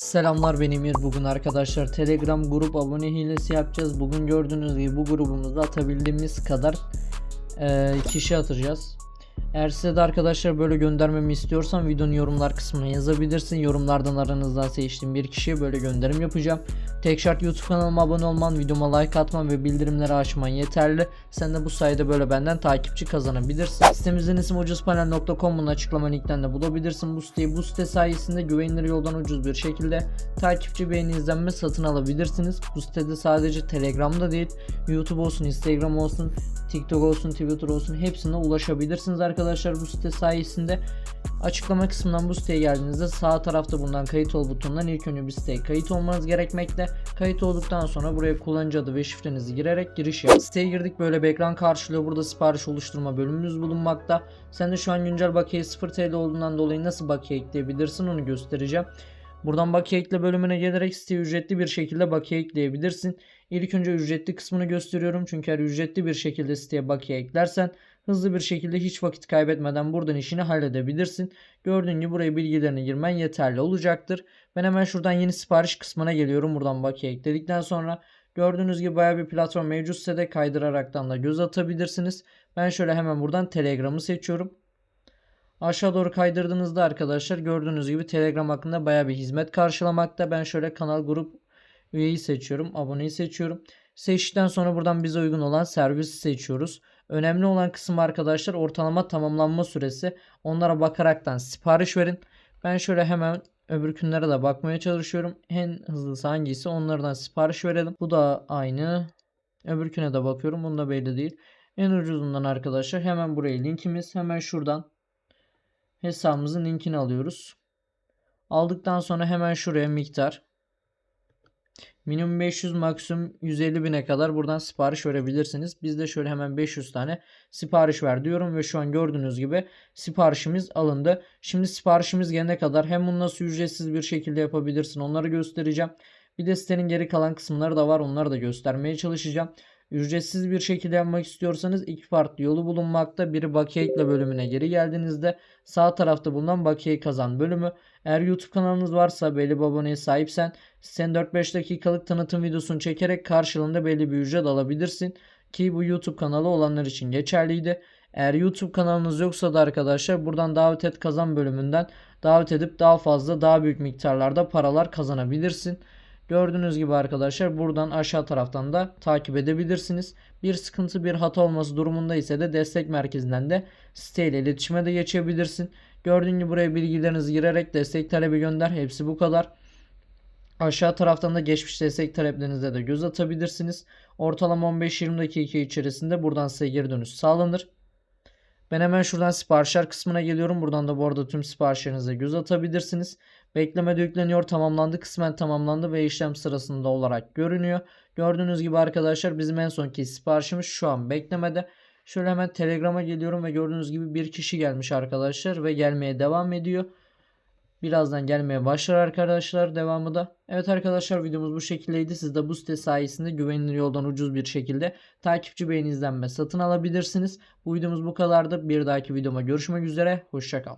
Selamlar ben Emir. Bugün arkadaşlar Telegram grup abone hilesi yapacağız. Bugün gördüğünüz gibi bu grubumuza atabildiğimiz kadar eee, kişi atacağız. Eğer size de arkadaşlar böyle göndermemi istiyorsan videonun yorumlar kısmına yazabilirsin. Yorumlardan aranızdan seçtiğim bir kişiye böyle gönderim yapacağım. Tek şart YouTube kanalıma abone olman, videoma like atman ve bildirimleri açman yeterli. Sen de bu sayede böyle benden takipçi kazanabilirsin. Sitemizin ismi ucuzpanel.com'un açıklama linkten de bulabilirsin. Bu siteyi bu site sayesinde güvenilir yoldan ucuz bir şekilde takipçi beğeni izlenme satın alabilirsiniz. Bu sitede sadece Telegram'da değil YouTube olsun, Instagram olsun, TikTok olsun, Twitter olsun hepsine ulaşabilirsiniz arkadaşlar bu site sayesinde. Açıklama kısmından bu siteye geldiğinizde sağ tarafta bulunan kayıt ol butonundan ilk önce bir siteye kayıt olmanız gerekmekte. Kayıt olduktan sonra buraya kullanıcı adı ve şifrenizi girerek giriş yapın. Siteye girdik böyle bir ekran karşılıyor. Burada sipariş oluşturma bölümümüz bulunmakta. Sen de şu an güncel bakiye 0 TL olduğundan dolayı nasıl bakiye ekleyebilirsin onu göstereceğim. Buradan bakiye ekle bölümüne gelerek siteye ücretli bir şekilde bakiye ekleyebilirsin. İlk önce ücretli kısmını gösteriyorum. Çünkü eğer ücretli bir şekilde siteye bakiye eklersen hızlı bir şekilde hiç vakit kaybetmeden buradan işini halledebilirsin. Gördüğün gibi buraya bilgilerini girmen yeterli olacaktır. Ben hemen şuradan yeni sipariş kısmına geliyorum. Buradan bakiye ekledikten sonra gördüğünüz gibi bayağı bir platform mevcut sitede kaydıraraktan da göz atabilirsiniz. Ben şöyle hemen buradan Telegram'ı seçiyorum. Aşağı doğru kaydırdığınızda arkadaşlar gördüğünüz gibi Telegram hakkında bayağı bir hizmet karşılamakta. Ben şöyle kanal grup üyeyi seçiyorum. Aboneyi seçiyorum. Seçtikten sonra buradan bize uygun olan servisi seçiyoruz. Önemli olan kısım arkadaşlar ortalama tamamlanma süresi. Onlara bakaraktan sipariş verin. Ben şöyle hemen öbür günlere de bakmaya çalışıyorum. En hızlısı hangisi onlardan sipariş verelim. Bu da aynı. Öbürküne de bakıyorum. Bunda belli değil. En ucuzundan arkadaşlar hemen buraya linkimiz. Hemen şuradan hesabımızın linkini alıyoruz. Aldıktan sonra hemen şuraya miktar. Minimum 500 maksimum 150 bine kadar buradan sipariş verebilirsiniz. Biz de şöyle hemen 500 tane sipariş ver diyorum ve şu an gördüğünüz gibi siparişimiz alındı. Şimdi siparişimiz gelene kadar hem bunu nasıl ücretsiz bir şekilde yapabilirsin onları göstereceğim. Bir de sitenin geri kalan kısımları da var onları da göstermeye çalışacağım. Ücretsiz bir şekilde yapmak istiyorsanız iki farklı yolu bulunmakta. Biri bakiye ekle bölümüne geri geldiğinizde sağ tarafta bulunan bakiye kazan bölümü. Eğer YouTube kanalınız varsa belli bir aboneye sahipsen sen 4-5 dakikalık tanıtım videosunu çekerek karşılığında belli bir ücret alabilirsin. Ki bu YouTube kanalı olanlar için geçerliydi. Eğer YouTube kanalınız yoksa da arkadaşlar buradan davet et kazan bölümünden davet edip daha fazla daha büyük miktarlarda paralar kazanabilirsin. Gördüğünüz gibi arkadaşlar buradan aşağı taraftan da takip edebilirsiniz. Bir sıkıntı bir hata olması durumunda ise de destek merkezinden de siteyle iletişime de geçebilirsin. Gördüğün gibi buraya bilgilerinizi girerek destek talebi gönder. Hepsi bu kadar. Aşağı taraftan da geçmiş destek taleplerinize de göz atabilirsiniz. Ortalama 15-20 dakika içerisinde buradan size geri dönüş sağlanır. Ben hemen şuradan siparişler kısmına geliyorum. Buradan da bu arada tüm siparişlerinize göz atabilirsiniz. Beklemede yükleniyor tamamlandı kısmen tamamlandı ve işlem sırasında olarak görünüyor. Gördüğünüz gibi arkadaşlar bizim en sonki siparişimiz şu an beklemede. Şöyle hemen Telegram'a geliyorum ve gördüğünüz gibi bir kişi gelmiş arkadaşlar ve gelmeye devam ediyor. Birazdan gelmeye başlar arkadaşlar devamı da. Evet arkadaşlar videomuz bu şekildeydi. Siz de bu site sayesinde güvenilir yoldan ucuz bir şekilde takipçi beğeni izlenme satın alabilirsiniz. Bu videomuz bu kadardı. Bir dahaki videoma görüşmek üzere. Hoşçakal.